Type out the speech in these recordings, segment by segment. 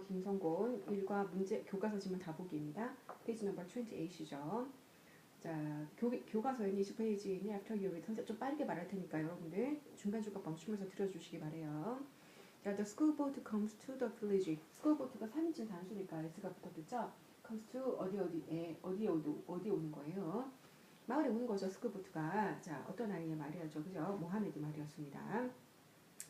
김성곤 일과 문제 교과서 지문 다보기입니다. 페이지 넘버 28이죠. 자, 교, 교과서에 20페이지는 after you return 좀 빠르게 말할 테니까 여러분들 중간중간 멈추면서 들어주시기 바래요. 자, the school boat comes to the village. school boat가 3인칭 단수니까 s가 붙었겠죠? comes to 어디 어디에 어디에 오도 어디 오는 거예요. 마을에 오는 거죠. school boat가 자 어떤 아이의 말이었죠, 그죠? 모하메드 말이었습니다.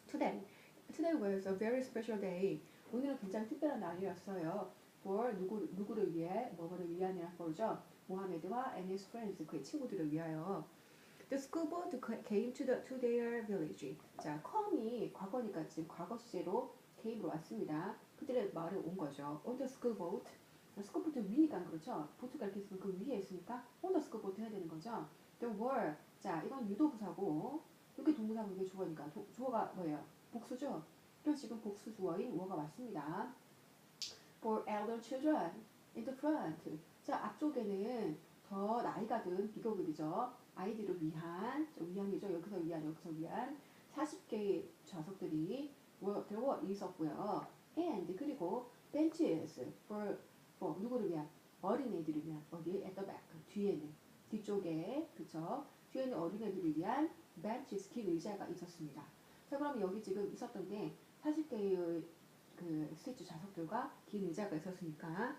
Today, today was a very special day. 오늘은 굉장히 특별한 날이었어요. for 누구 누구를 위해 뭐뭐를 위한이라 for죠. 모하메드와 and his friends 그의 친구들을 위하여. The school boat came to the to their village. 자, come이 과거니까 지금 과거 시제로 came으로 왔습니다. 그들의 마을에 온 거죠. On the school boat. 스쿠 보트 위니까 그렇죠. 보트가 이렇게 있으면 그 위에 있으니까 on the boat 해야 되는 거죠. There were. 자, 이건 유도부사고 여기 동부사고 이게 주어니까 도, 주어가 뭐예요? 복수죠. 그래서 지금 복수 주어인 워가 왔습니다. For elder children in the front. 자, 앞쪽에는 더 나이가 든 비교급이죠. 아이들을 위한, 위한이죠. 여기서 위한, 여기서 위한 40개의 좌석들이 were 있었고요. And 그리고 benches for, for 누구를 위한? 어린애들을 위한 어디? at the back 뒤에는 뒤쪽에 그쵸? 뒤에는 어린애들을 위한 benches 긴 의자가 있었습니다. 자 그럼 여기 지금 있었던 게 40개의 그 스위치 좌석들과 긴 의자가 있었으니까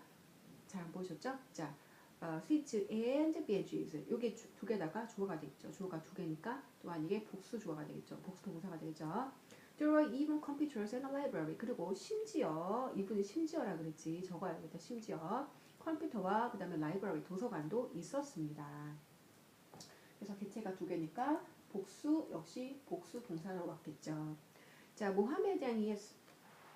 잘 보셨죠? 자, 어, 스위치 and benches 요게 주, 두 개다가 주어가 되겠죠. 주어가 두 개니까 또한 이게 복수 주어가 되겠죠. 복수 동사가 되겠죠. There were even computers in a library. 그리고 심지어 이분이 심지어라 그랬지. 적어야겠다. 심지어 컴퓨터와 그 다음에 라이브러리 도서관도 있었습니다. 그래서 개체가 두 개니까 복수 역시 복수 동사로 왔겠죠. 자, 모하메드랑 his,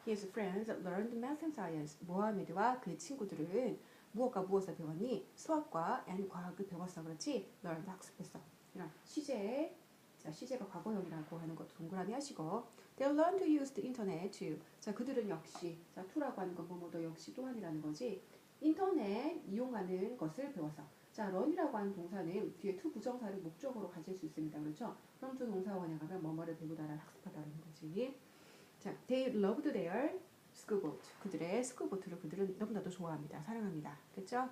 his friends learned math and science. 모하메드와 그의 친구들은 무엇과 무엇을 배웠니? 수학과 and 과학을 배웠어. 그렇지? learned 학습했어. 이런 시제 자, 시제가 과거형이라고 하는 것도 동그라미 하시고 They learned to use the internet too. 자, 그들은 역시 자, to라고 하는 건 뭐뭐도 역시 또한이라는 거지. 인터넷 이용하는 것을 배웠어. 자, run이라고 하는 동사는 뒤에 to 부정사를 목적으로 가질 수 있습니다. 그렇죠? 그럼 to 동사가 뭐냐면 뭐뭐를 배우다를 학습하다는 거지. 자, they loved their boat. 그들의 스쿨 보트를 그들은 너무나도 좋아합니다. 사랑합니다. 됐죠?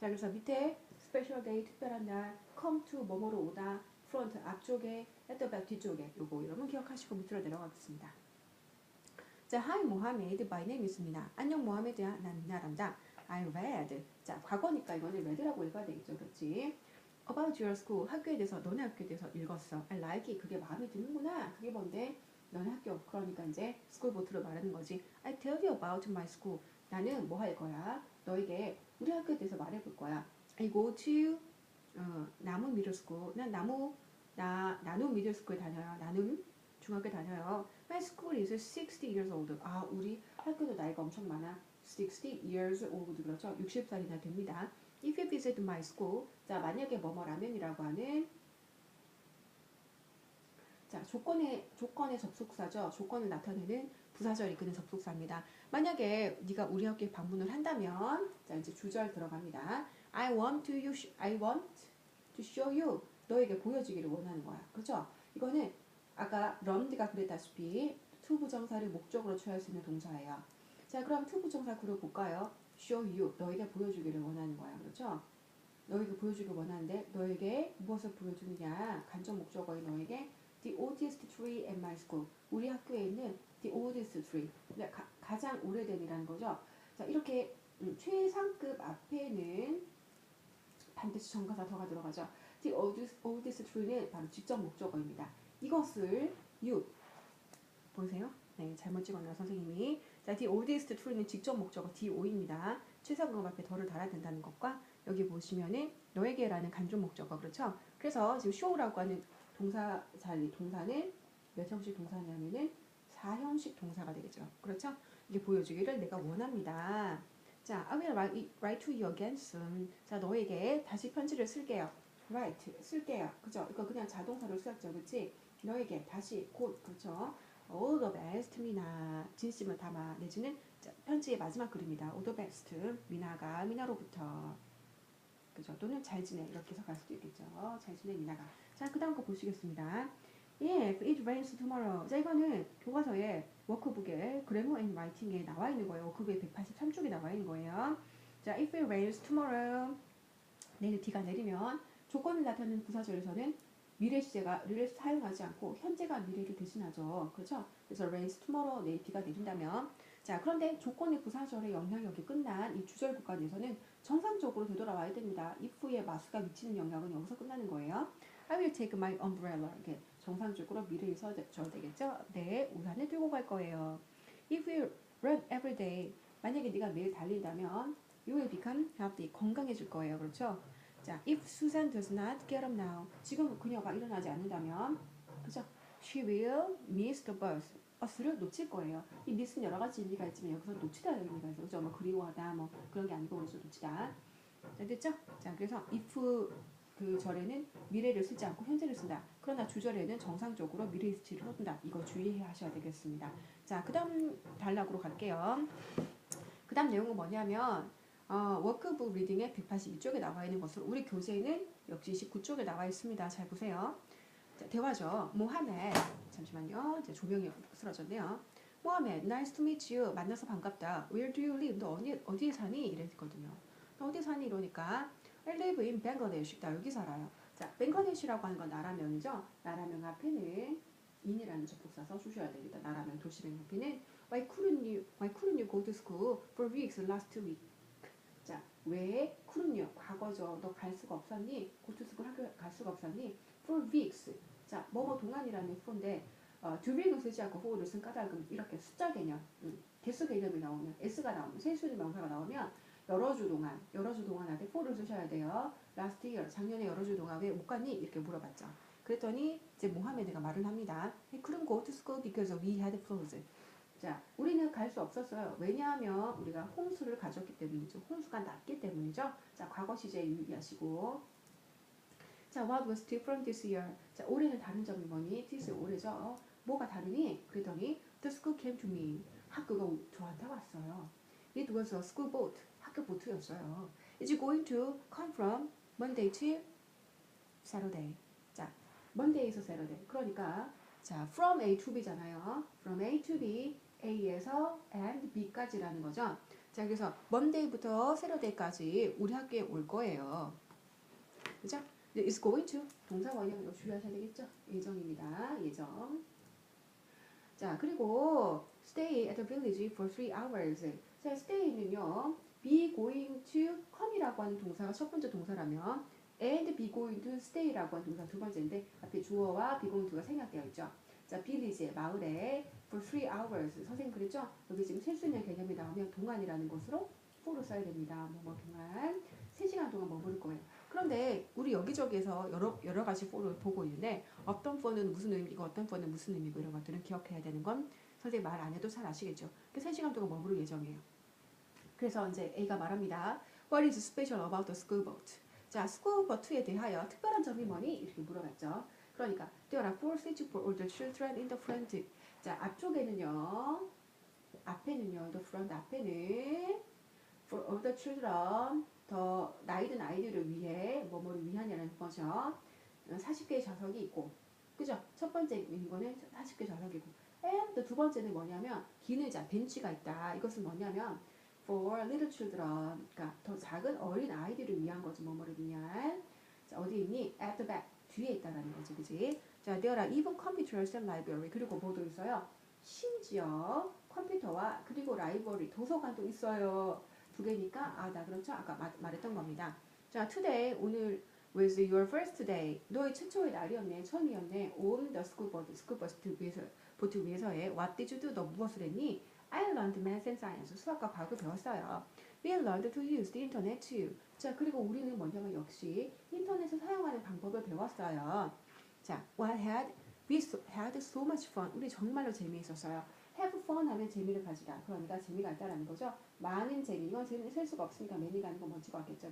자, 그래서 밑에 special day 특별한 날 come to 뭐뭐로 오다 front 앞쪽에 at the back 뒤쪽에 요거 여러분 기억하시고 밑으로 내려가겠습니다. 자, hi 모하메드 my name is입니다. 안녕 모하메드야 난 미나란다. I read. 자, 과거니까 이거는 read라고 읽어야 되겠죠. 그렇지? About your school. 학교에 대해서, 너네 학교에 대해서 읽었어. I like it. 그게 마음에 드는구나. 그게 뭔데? 너네 학교. 그러니까 이제 school 보트로 말하는 거지. I tell you about my school. 나는 뭐 할 거야? 너에게 우리 학교에 대해서 말해볼 거야. I go to 어, 나무 미들 스쿨. 난 나무 나 나눔 미들 스쿨 다녀요. 나눔 중학교 다녀요. My school is 60 years old. 아, 우리 학교도 나이가 엄청 많아. 60 years old 그렇죠? 60살이나 됩니다. If you visit my school, 자 만약에 뭐뭐라면이라고 하는 자 조건의 조건의 접속사죠. 조건을 나타내는 부사절 이끄는 접속사입니다. 만약에 네가 우리 학교에 방문을 한다면 자 이제 주절 들어갑니다. I want to you, I want to show you 너에게 보여주기를 원하는 거야. 그렇죠? 이거는 아까 럼드가 그랬다시피 to 부정사를 목적으로 취할 수 있는 동사예요. 자, 그럼 to 부정사 구를 볼까요? show you 너에게 보여주기를 원하는 거야. 그렇죠? 너에게 보여주기를 원하는데 너에게 무엇을 보여주느냐? 간접 목적어인 너에게 the oldest tree at my school. 우리 학교에 있는 the oldest tree. 가, 가장 오래된이라는 거죠. 자, 이렇게 음, 최상급 앞에는 반드시 정가사 더가 들어가죠. The oldest, oldest tree는 바로 직접 목적어입니다. 이것을 you 보세요. 네, 잘못 찍었네요, 선생님이. 자, the oldest tree는 직접 목적어 DO입니다. 최상급 앞에 더를 달아야 된다는 것과 여기 보시면은 너에게라는 간접 목적어 그렇죠? 그래서 지금 show라고 하는 동사 자리 동사는 몇 형식 동사냐면은 4형식 동사가 되겠죠. 그렇죠? 이게 보여주기를 내가 원합니다. 자, I will write, write to you again soon. 자, 너에게 다시 편지를 쓸게요. write, 쓸게요. 그죠? 이거 그냥 자동사로 쓰였죠. 그치? 너에게 다시 곧, 그렇죠? All the best, 미나. 진심을 담아 내주는 자, 편지의 마지막 글입니다. all the best, 미나가 미나로부터. 그죠? 또는 잘 지내. 이렇게 해서 갈 수도 있겠죠. 잘 지내, 미나가. 자, 그 다음 거 보시겠습니다. If it rains tomorrow. 자, 이거는 교과서에 워크북에 그래머 앤 라이팅에 나와 있는 거예요. 워크북에 183쪽에 나와 있는 거예요. 자, if it rains tomorrow 내일 비가 내리면 조건을 나타내는 부사절에서는 미래 시제가를 사용하지 않고 현재가 미래를 대신하죠. 그렇죠? 그래서 rains tomorrow 내일 비가 내린다면 자 그런데 조건의 부사절의 영향력이 끝난 이 주절 구간에서는 정상적으로 되돌아와야 됩니다. if의 마수가 미치는 영향은 여기서 끝나는 거예요. I will take my umbrella 이렇게 정상적으로 미래에 서줘야 되겠죠? 네 우산을 들고 갈 거예요. If you run every day 만약에 네가 매일 달린다면 you will become healthy 건강해질 거예요. 그렇죠? 자, if Susan does not get up now, 지금 그녀가 일어나지 않는다면, 그죠? She will miss the bus. 버스를 놓칠 거예요. 이 miss는 여러 가지 의미가 있지만 여기서 놓치다는 의미가 있어요. 그죠? 뭐 그리워하다, 뭐 그런 게 아니고 그래서 놓치다. 자, 됐죠? 자, 그래서 if 그 절에는 미래를 쓰지 않고 현재를 쓴다. 그러나 주절에는 정상적으로 미래의 수치를 쓴다. 이거 주의하셔야 되겠습니다. 자, 그 다음 단락으로 갈게요. 그 다음 내용은 뭐냐면 어, 워크북 리딩의 182쪽에 나와 있는 것으로 우리 교재에는 역시 19쪽에 나와 있습니다. 잘 보세요. 자, 대화죠. 모하메 잠시만요. 이제 조명이 쓰러졌네요. 모하메, nice to meet you. 만나서 반갑다. Where do you live? 너 어디 어디에 사니? 이랬거든요. 너 어디 사니? 이러니까 I live in Bangladesh. 나 여기 살아요. 자, 뱅글라데시라고 하는 건 나라명이죠. 나라명 앞에는 in이라는 접속사 써주셔야 됩니다. 나라명 도시명 앞에는 Why couldn't you Why couldn't you go to school for weeks last week? 자, 왜 couldn't 과거죠. 너 갈 수가 없었니? school 학교 갈 수가 없었니? for weeks. 자, 뭐뭐 동안이라는 for인데 어, during을 쓰지 않고 for를 쓴 까닭은 이렇게 숫자 개념, 음, 개수 개념이 나오면 s가 나오면 세수의 명사가 나오면 여러 주 동안 여러 주 동안 한테 for를 쓰셔야 돼요. last year 작년에 여러 주 동안 왜 못 갔니? 이렇게 물어봤죠. 그랬더니 이제 모하메드가 말을 합니다. He couldn't go to because we had floods. 자, 우리는 갈 수 없었어요. 왜냐하면 우리가 홍수를 가졌기 때문이죠. 홍수가 났기 때문이죠. 자, 과거 시제 유의하시고. 자, what was different this year? 자, 올해는 다른 점이 뭐니? this 올해죠. 뭐가 다르니? 그랬더니 the school came to me. 학교가 우- 저한테 왔어요. It was a school boat. 학교 보트였어요. It's going to come from Monday to Saturday. 자, Monday에서 Saturday. 그러니까 자, from A to B잖아요. From A to B, A에서 and B까지라는 거죠. 자, 그래서 Monday부터 Saturday까지 우리 학교에 올 거예요. 그죠? is going to 동사 원형 이거 주의하셔야 되겠죠? 예정입니다. 예정. 자, 그리고 stay at the village for three hours. 자, stay는요. be going to come이라고 하는 동사가 첫 번째 동사라면 and be going to stay라고 하는 동사 두 번째인데 앞에 주어와 be going to가 생략되어 있죠. 자, village의 마을에 for three hours 선생님 그랬죠? 여기 지금 세수년 개념이 나오면 동안이라는 것으로 for를 써야 됩니다. 뭐뭐 동안 3시간 동안 머무를 거예요. 그런데 우리 여기저기에서 여러 여러 가지 for를 보고 있는데 어떤 for는 무슨 의미고 어떤 for는 무슨 의미고 이런 것들은 기억해야 되는 건 선생님 말 안 해도 잘 아시겠죠? 그 3시간 동안 머무를 예정이에요. 그래서 이제 A가 말합니다. What is special about the school boat? 자, school boat에 대하여 특별한 점이 뭐니? 이렇게 물어봤죠. 그러니까 there are four seats for all the children in the front. 자, 앞쪽에는요. 앞에는요. the front 앞에는 for all the children 더 나이든 아이들을 위해 뭐뭐를 위하냐는 거죠. 40개의 좌석이 있고 그죠? 첫 번째 이거는 40개 좌석이고 and 두 번째는 뭐냐면 긴 의자, 벤치가 있다. 이것은 뭐냐면 for little children 그러니까 더 작은 어린 아이들을 위한 거지 뭐뭐를 위한 자, 어디 있니? at the back 뒤에 있다라는 거지 그지? 자, there are even computers and library 그리고 뭐도 있어요? 심지어 컴퓨터와 그리고 라이브러리 도서관도 있어요. 두 개니까 아 나 그렇죠? 아까 마, 말했던 겁니다. 자, today 오늘 was your first day. 너의 최초의 날이었네. 처음이었네. on the school boat. school bus 위에서 보트 위에서의 what did you do? 너 무엇을 했니? I learned math and science. 수학과 과학을 배웠어요. We learned to use the internet too. 자, 그리고 우리는 뭐냐면 역시 인터넷을 사용하는 방법을 배웠어요. 자, what had we so, had so much fun. 우리 정말로 재미있었어요. have fun 하면 재미를 가지다. 그러니까 재미가 있다라는 거죠. 많은 재미. 이건 재미 셀 수가 없으니까 매니가 아니고 먼지가 왔겠죠.